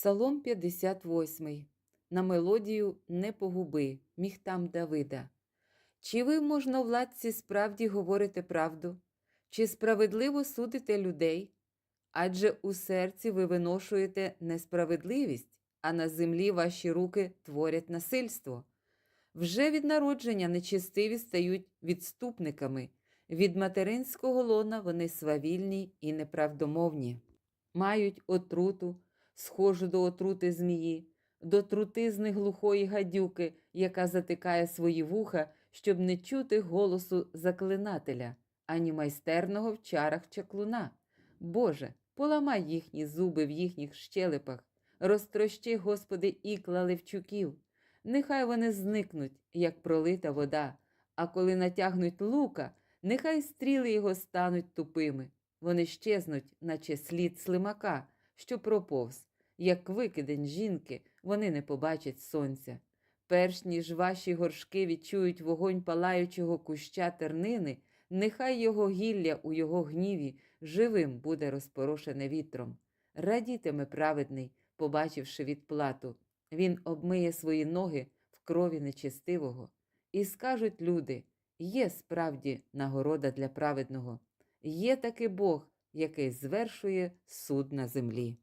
Псалом 58. На мелодію Не погуби, міхтам Давида. Чи ви, можновладці, справді говорите правду? Чи справедливо судите людей? Адже у серці ви виношуєте несправедливість, а на землі ваші руки творять насильство. Вже від народження нечистиві стають відступниками, від материнського лона вони свавільні і неправдомовні, мають отруту, схожу до отрути змії, до трутизни глухої гадюки, яка затикає свої вуха, щоб не чути голосу заклинателя, ані майстерного в чарах чаклуна. Боже, поламай їхні зуби в їхніх щелепах, розтрощи, Господи, ікла левчуків. Нехай вони зникнуть, як пролита вода, а коли натягнуть лука, нехай стріли його стануть тупими. Вони щезнуть, наче слід слимака, що проповз, як викидень жінки, вони не побачать сонця. Перш ніж ваші горшки відчують вогонь палаючого куща тернини, нехай його гілля у його гніві живим буде розпорошене вітром. Радітиме праведний, побачивши відплату. Він обмиє свої ноги в крові нечестивого. І скажуть люди: є справді нагорода для праведного, є таки Бог, який звершує суд на землі.